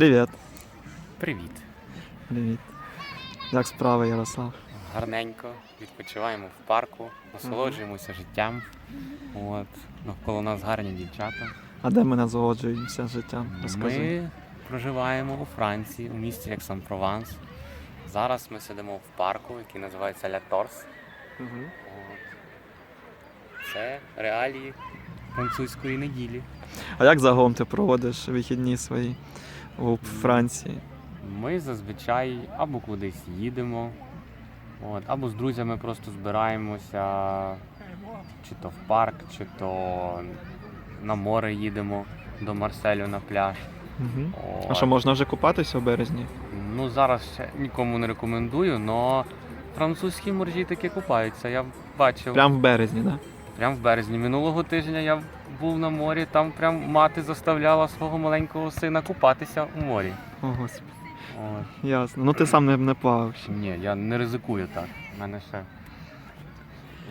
Привіт. Привіт. Привіт. Як справи, Ярослав? Гарненько. Відпочиваємо в парку, насолоджуємося життям. От. Навколо нас гарні дівчата. А де ми насолоджуємося життям? Розкажи. Ми проживаємо у Франції, у місті Ексан-Прованс. Зараз ми сидимо в парку, який називається Ля Торс. От. Це реалії французької неділі. А як загалом ти проводиш вихідні свої у Франції? Ми зазвичай або кудись їдемо, от, або з друзями просто збираємося, чи то в парк, чи то на море їдемо до Марселю на пляж. Угу. От. А що можна вже купатися в березні? Ну зараз ще нікому не рекомендую, але французькі моржі таки купаються. Я бачив Прямо в березні, так? прямо в березні. Минулого тижня я був на морі, там прям мати заставляла свого маленького сина купатися у морі. О, Господи. От. Ясно. Ну ти сам не, не плавав ще. Ні, я не ризикую так. У мене ще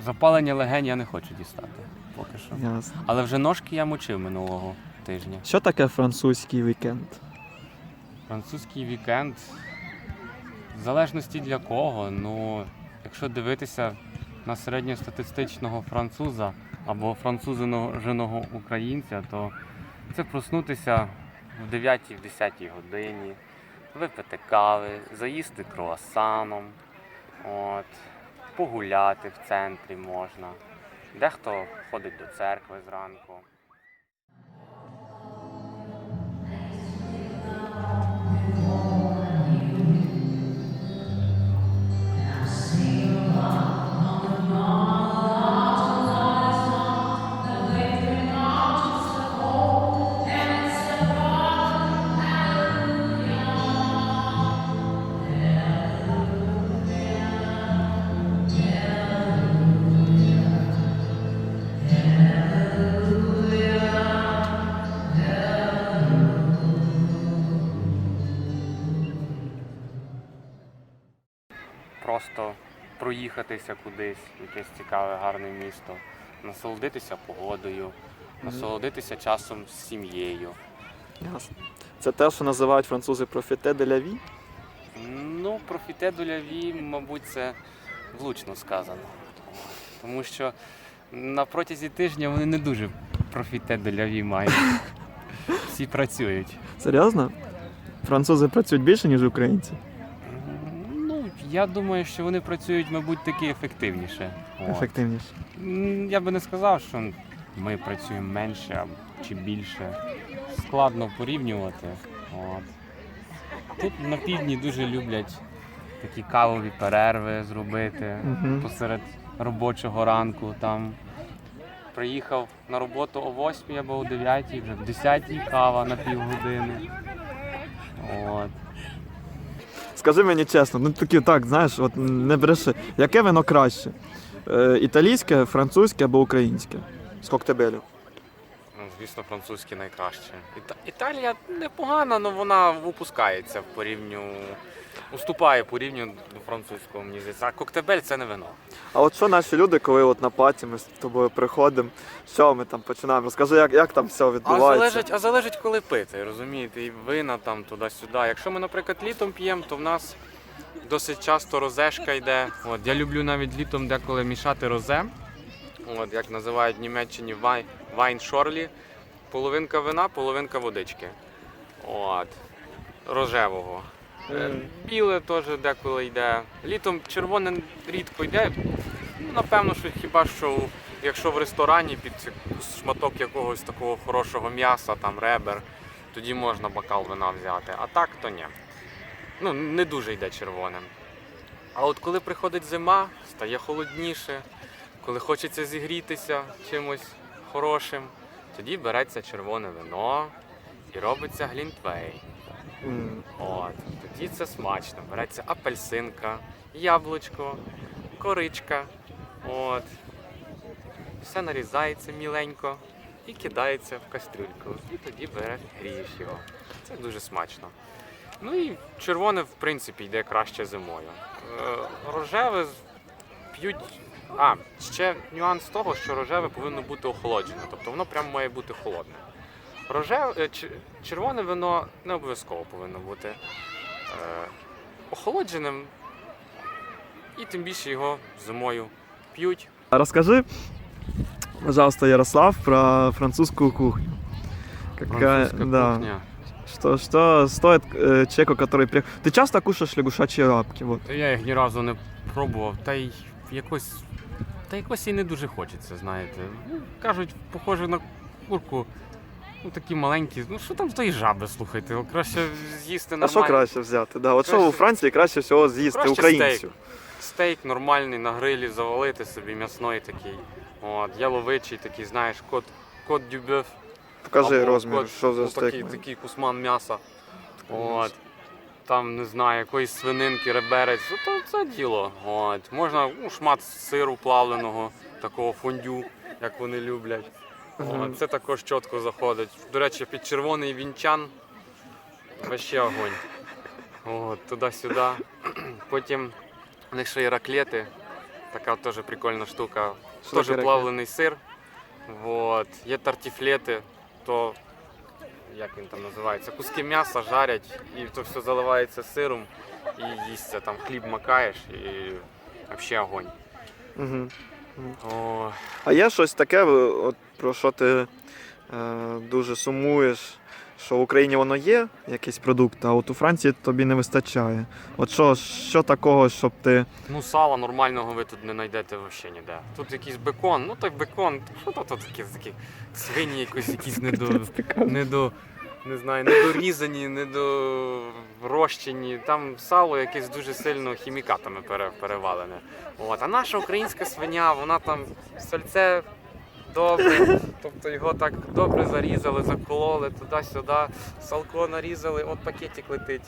запалення легень я не хочу дістати поки що. Ясно. Але вже ножки я мочив минулого тижня. Що таке французький вікенд? Французький вікенд. В залежності для кого. Ну, якщо дивитися на середньостатистичного француза або французиного українця, то це проснутися в 9-10 годині, випити кави, заїсти круасаном, от, погуляти в центрі можна. Дехто ходить до церкви зранку. Проїхатися кудись, якесь цікаве, гарне місто, насолодитися погодою, насолодитися часом з сім'єю. Ясно. Це те, що називають французи профіте де ля ві? Ну, профіте до ляві, мабуть, це влучно сказано. Тому що на протязі тижня вони не дуже профіте до ляві мають. Всі працюють. Серйозно? Французи працюють більше, ніж українці? Я думаю, що вони працюють, мабуть, таки ефективніше. От. Ефективніше. М, Я би не сказав, що ми працюємо менше чи більше. Складно порівнювати. От. Тут на півдні дуже люблять такі кавові перерви зробити Мгм. посеред робочого ранку. Там приїхав на роботу о 8 або о 9, вже в 10 кава на півгодини. От. Скажи мені чесно, ну такі так, знаєш, от не бреши. Яке вино краще? Е, італійське, французьке або українське? З коктебелю. Ну, звісно, французьке найкраще. Іта- Італія непогана, але вона випускається в порівню. Уступає порівню до французького, мені здається. А коктебель це не вино. А от що наші люди, коли от на паті ми з тобою приходимо, що ми там починаємо? Розкажи, як, як там все А відбувається. залежить, а залежить, коли пити, розумієте, і вина там туди-сюди. Якщо ми, наприклад, літом п'ємо, то в нас досить часто розешка йде. От, я люблю навіть літом деколи мішати розе. От, як називають в Німеччині вай, вайн шорлі. Половинка вина, половинка водички. От, рожевого. Е, Біле теж деколи йде. Літом червоне рідко йде. Ну, напевно, що хіба що якщо в ресторані під шматок якогось такого хорошого м'яса, там ребер, тоді можна бокал вина взяти. А так то ні. Ну, не дуже йде червоним. А от коли приходить зима, стає холодніше, коли хочеться зігрітися чимось хорошим, тоді береться червоне вино і робиться глінтвей. От, тоді це смачно. Береться апельсинка, яблучко, коричка. От. Все нарізається міленько і кидається в кастрюльку. І тоді береш, грієш його. Це дуже смачно. Ну і червоне, в принципі, йде краще зимою. Е, Рожеве п'ють. А, ще нюанс того, що рожеве повинно бути охолоджене. Тобто воно прямо має бути холодне. Роже... е, ч- червоне вино не обов'язково повинно бути е, охолодженим, і тим більше його зимою п'ють. А Расскажи, пожалуйста, Ярослав, про французскую кухню. Какая, Французька да, кухня. Что, что стоит э, человеку, который приехал... Ты часто кушаешь лягушачьи лапки? Вот. Та Я їх ні разу не пробував, та й якось. Та якось і не дуже хочеться, знаєте. Ну, кажуть, похоже на курку. Ну такі маленькі. Ну що там з тої жаби, слухайте? Краще з'їсти А що краще взяти? Да, от що у Франції краще всього з'їсти Краще українцю? стейк. Стейк нормальний на грилі завалити собі, м'ясний такий. От, яловичий такий, знаєш, кот, кот дюбьоф. Покажи Або розмір, кот- що за ну, стейк. Такий, такий кусман м'яса. От. Там, не знаю, якоїсь свининки, реберець, ну, то це діло. От. Можна ну, шмат сиру плавленого, такого фондю, як вони люблять. Мгм. Це також чітко заходить. До речі, під червоний вінчан вообще огонь. От, туди-сюди. Потім у них ще є раклети. Така теж прикольна штука. Теж плавлений сир. Вот. Є тартіфлети, то як він там називається? Куски м'яса жарять і то все заливається сиром і їсться. Там хліб макаєш і взагалі огонь. Мгм. О, А є щось таке, от, про що ти е, дуже сумуєш, що в Україні воно є, якийсь продукт, а от у Франції тобі не вистачає. От що, що такого, щоб ти. ну сала нормального ви тут не знайдете взагалі ніде. Тут якийсь бекон, ну так бекон, що то тут такі, такі свині якось якісь недо, недо, не знаю, недорізані, недорощені. Там сало якесь дуже сильно хімікатами перевалене. От. А наша українська свиня, вона там сальце добре, тобто його так добре зарізали, закололи туди-сюди, салко нарізали, от пакетик летить.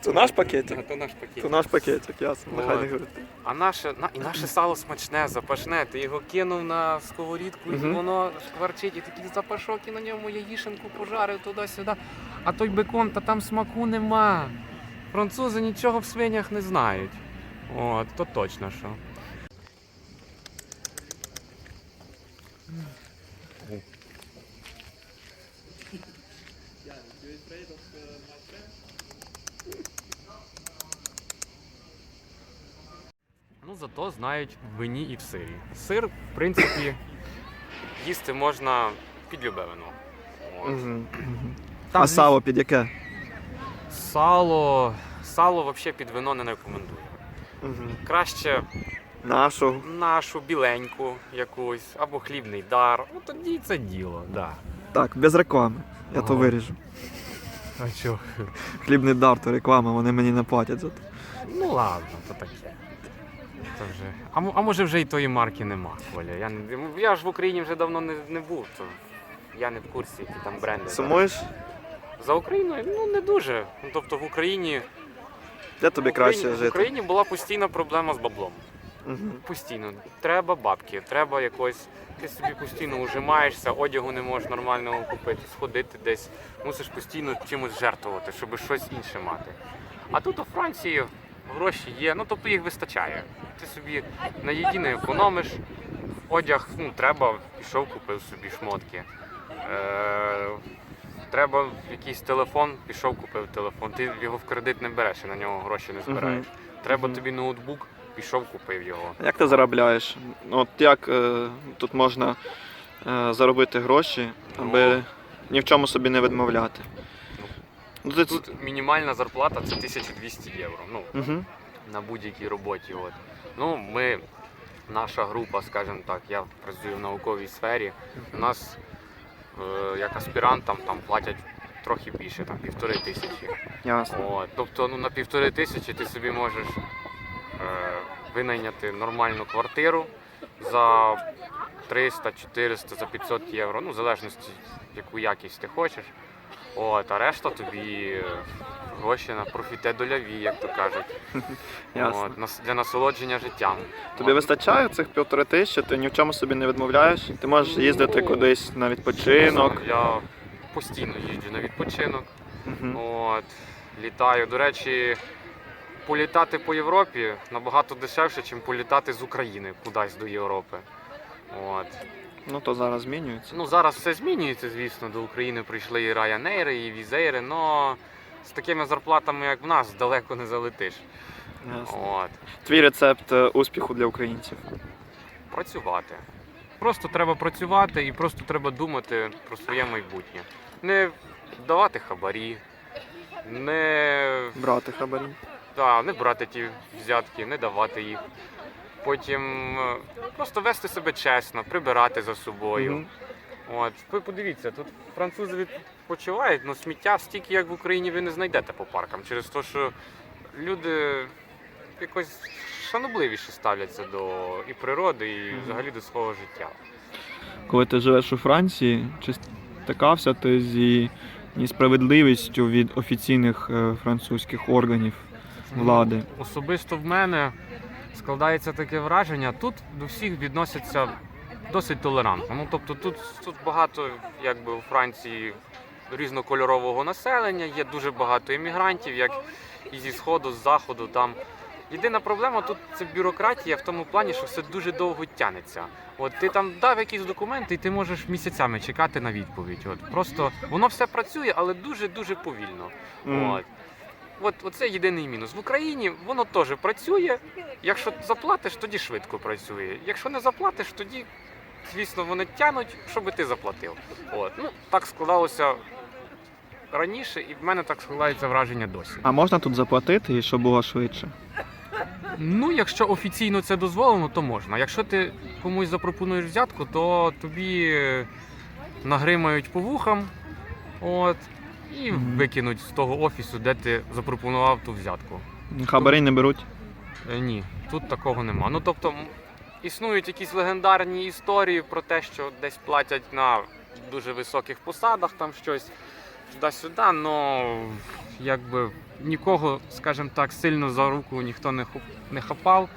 Це наш пакетик? То наш пакетик. Це наш пакетик, ясно. Нехай не говорить. А наше, на, і наше сало смачне, запашне. Ти його кинув на сковорідку, і Мгм. воно шкварчить, і такий запашок, і на ньому яїшенку пожарив туди-сюди. А той бекон, та там смаку нема. Французи нічого в свинях не знають. От, то точно що. Ну, зато знають в вині і в сирі. Сир, в принципі, їсти можна під любе вино. От. Там А сало під яке? Сало. Сало взагалі під вино не рекомендую. Краще Нашу. нашу біленьку якусь або хлібний дар. Ну тоді це діло, да. Так, без реклами. Я то виріжу. А що? Хлібний дар, то реклама, вони мені не платять за це. Ну ладно, то таке. Це вже. А, мо- а може вже і тої марки нема, Коля. Я, не- я ж в Україні вже давно не, не був, то я не в курсі, які там бренди. Сумуєш? За Україною ну не дуже. Ну, тобто в Україні, Де тобі в Україні, краще в жити? Україні була постійна проблема з баблом. Постійно. Треба бабки, треба якось. Ти собі постійно ужимаєшся, одягу не можеш нормального купити, сходити десь. Мусиш постійно чимось жертвувати, щоб щось інше мати. А тут у Франції гроші є, ну тобто їх вистачає. Ти собі на їді не економиш, одяг ну, треба, пішов, купив собі шмотки. Е, треба якийсь телефон, пішов, купив телефон. Ти його в кредит не береш і на нього гроші не збираєш. Треба тобі ноутбук, пішов, купив його. Як ти заробляєш? От як е, тут можна е, заробити гроші, аби Ну. ні в чому собі не відмовляти? Ну, ти... Тут мінімальна зарплата це 1200 євро. Ну, Угу. на будь-якій роботі. От. Ну, ми, наша група, скажімо так, я працюю в науковій сфері. У нас е, як аспірантам там платять трохи більше, там півтори тисячі. Ясно. От. Тобто ну, на півтори тисячі ти собі можеш е, винайняти нормальну квартиру за 300, 400, за 500 євро, ну, в залежності, яку якість ти хочеш. От, а решта тобі гроші на профіте дольові, як то кажуть. Ясно. От, нас- для насолодження життям. Тобі От. вистачає цих півтори тисячі, ти ні в чому собі не відмовляєш, ти можеш їздити Ну, кудись на відпочинок. Я постійно їжджу на відпочинок. Мгм. От, літаю. До речі, політати по Європі набагато дешевше, ніж політати з України кудись до Європи. От. Ну то зараз змінюється. Ну зараз все змінюється, звісно. До України прийшли і Ryanair, і Візейри, але з такими зарплатами, як в нас, далеко не залетиш. Ясно. От. Твій рецепт е, успіху для українців. Працювати. Просто треба працювати і просто треба думати про своє майбутнє. Не давати хабарі, не, Брати хабарі. Та, не брати ті взятки, не давати їх. Потім е, просто вести себе чесно, прибирати за собою. Мгм. От, ви подивіться, тут французи відпочивають, ну сміття стільки, як в Україні, ви не знайдете по паркам, через те, що люди якось шанобливіше ставляться до і природи, і взагалі до свого життя. Коли ти живеш у Франції, чи стикався ти зі несправедливістю від офіційних е, французьких органів влади? Особисто в мене складається таке враження, тут до всіх відносяться досить толерантно. Ну тобто тут, тут багато, якби у Франції різнокольорового населення, є дуже багато іммігрантів, як і зі сходу, з заходу. Там єдина проблема тут це бюрократія в тому плані, що все дуже довго тягнеться. От ти там дав якісь документи, і ти можеш місяцями чекати на відповідь. От просто воно все працює, але дуже дуже повільно. М. От. От, оце єдиний мінус. В Україні воно теж працює. Якщо заплатиш, тоді швидко працює. Якщо не заплатиш, тоді, звісно, вони тянуть, щоб ти заплатив. От. Ну, так складалося раніше, і в мене так складається враження досі. А можна тут заплатити, і щоб було швидше? Ну, якщо офіційно це дозволено, то можна. Якщо ти комусь запропонуєш взятку, то тобі нагримають по вухам от, і викинуть з того офісу, де ти запропонував ту взятку. Хабарі не беруть. Е, Ні, тут такого нема. Ну тобто м, існують якісь легендарні історії про те, що десь платять на дуже високих посадах там щось туди-сюди, але якби нікого, скажімо так, сильно за руку ніхто не, хуп- не хапав.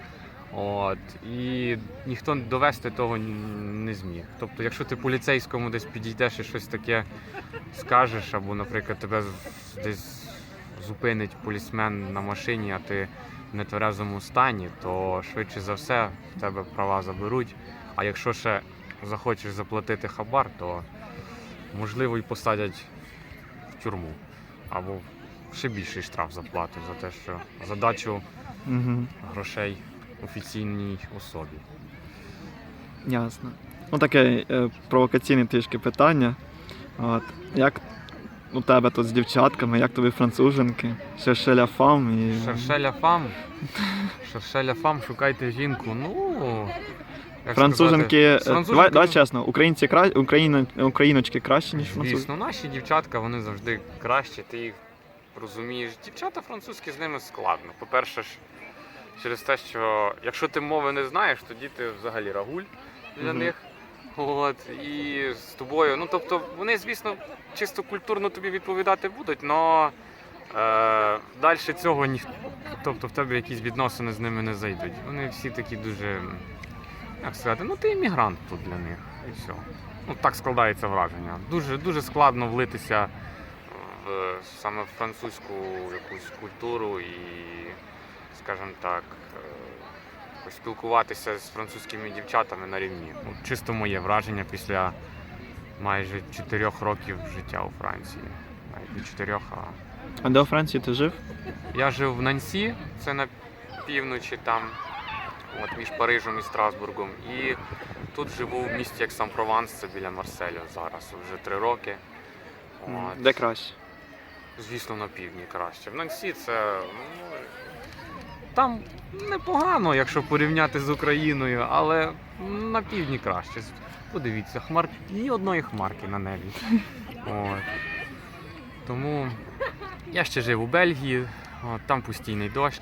От, і ніхто довести того не зміг. Тобто, якщо ти поліцейському десь підійдеш і щось таке скажеш, або, наприклад, тебе десь зупинить полісмен на машині, а ти в нетверезому стані, то швидше за все в тебе права заберуть. А якщо ще захочеш заплатити хабар, то можливо і посадять в тюрму або ще більший штраф заплатить за те, що за дачу Угу. грошей офіційній особі. Ясно. Ну таке е, провокаційне трішки питання. От. Як у тебе тут з дівчатками, як тобі француженки? Шершеля фам і. Шершеля фам. Шершеля фам, шукайте жінку. Ну. як Француженки, е, сказати, з давай, давай чесно, українці кра... Україна... україночки краще, ніж французи. Звісно, наші дівчатка вони завжди кращі, ти їх розумієш. Дівчата французькі з ними складно. По-перше, ж, через те, що якщо ти мови не знаєш, тоді ти взагалі рагуль для Мгм. них. От, і з тобою. Ну, тобто, вони, звісно, чисто культурно тобі відповідати будуть, але е, далі цього ні, тобто в тебе якісь відносини з ними не зайдуть. Вони всі такі дуже, як сказати, ну ти іммігрант тут для них. І все. Ну, так складається враження. Дуже, дуже складно влитися в саме в французьку якусь культуру і, скажімо так, е, спілкуватися з французькими дівчатами на рівні. Ну, чисто моє враження після майже чотирьох років життя у Франції. Навіть не чотирьох, а А де у Франції ти жив? я жив в Нансі, це на півночі там, от між Парижем і Страсбургом. І тут живу в місті як Сан-Прованс, це біля Марселя зараз вже три роки. От. Де краще? Звісно, на півдні краще. В Нансі це. Ну, там непогано, якщо порівняти з Україною, але на півдні краще. Подивіться, хмар... ні одної хмарки на небі. От. Тому я ще жив у Бельгії, от, там постійний дощ,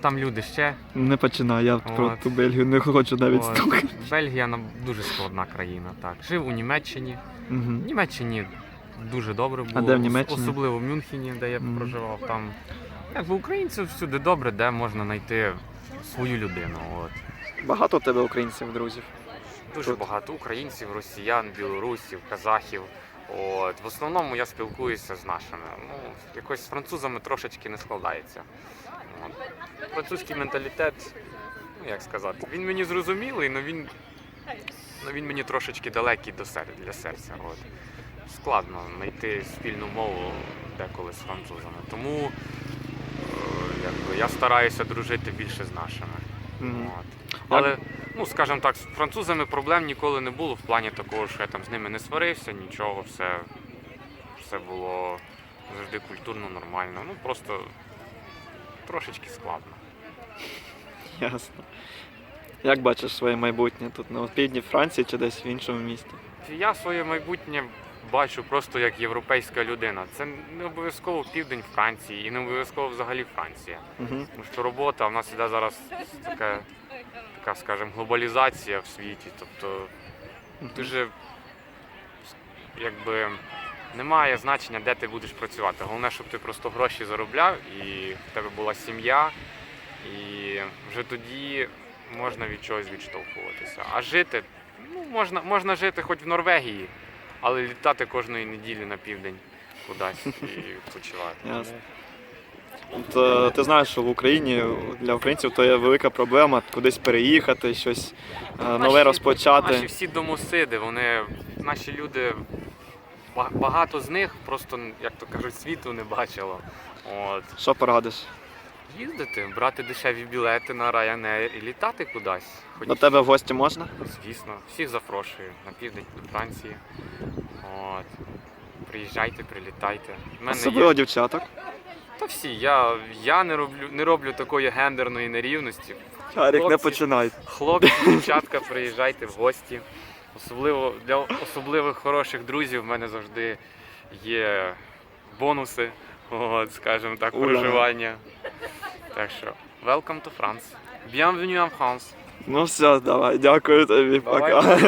там люди ще. Не починай, я про ту Бельгію не хочу навіть От. слухати. Бельгія дуже складна країна. Так. Жив у Німеччині. Угу. В Німеччині дуже добре було. де в Німеччині? Особливо в Мюнхені, де я Мгм. проживав. Там якби українців всюди добре, де можна знайти свою людину. От. Багато у тебе українців, друзів. Дуже Тут. багато українців, росіян, білорусів, казахів. От. В основному я спілкуюся з нашими. Ну, якось з французами трошечки не складається. От. Французький менталітет, ну як сказати, він мені зрозумілий, але він ну, він мені трошечки далекий до сер- для серця. От. Складно знайти спільну мову деколи з французами. Тому е, я стараюся дружити більше з нашими. Мгм. От. Але, ну, скажімо так, з французами проблем ніколи не було в плані такого, що я там з ними не сварився, нічого, все, все було завжди культурно, нормально. Ну просто трошечки складно. Ясно. Як бачиш своє майбутнє тут на півдні Франції чи десь в іншому місті? Я своє майбутнє бачу просто як європейська людина. Це не обов'язково південь Франції і не обов'язково взагалі Франція. Угу. Тому що робота в нас іде зараз така, така, скажімо, глобалізація в світі. Тобто дуже якби немає значення, де ти будеш працювати. Головне, щоб ти просто гроші заробляв і в тебе була сім'я, і вже тоді можна від чогось відштовхуватися. А жити, ну, можна, можна жити хоч в Норвегії, але літати кожної неділі на південь кудись і відпочивати. Ясно. От, е, ти знаєш, що в Україні для українців то є велика проблема кудись переїхати, щось е, нове розпочати. Наші всі домосиди, вони наші люди. Багато з них просто, як то кажуть, світу не бачило. От. Що порадиш? Їздити, брати дешеві білети на Ryanair і літати кудись. Хоч, До тебе в гості можна? Звісно, всіх запрошую на південь до Франції. От. Приїжджайте, прилітайте. Мене Особливо є... дівчаток. Та всі, я, я не роблю не роблю такої гендерної нерівності. Харік, не Хлопці. починай. Хлопці, дівчатка, приїжджайте в гості. Особливо для особливих хороших друзів в мене завжди є бонуси, от, скажімо так, Ура. проживання. Так що, welcome to France. Bienvenue en France. Ну все, давай, дякую тобі, Давай. пока.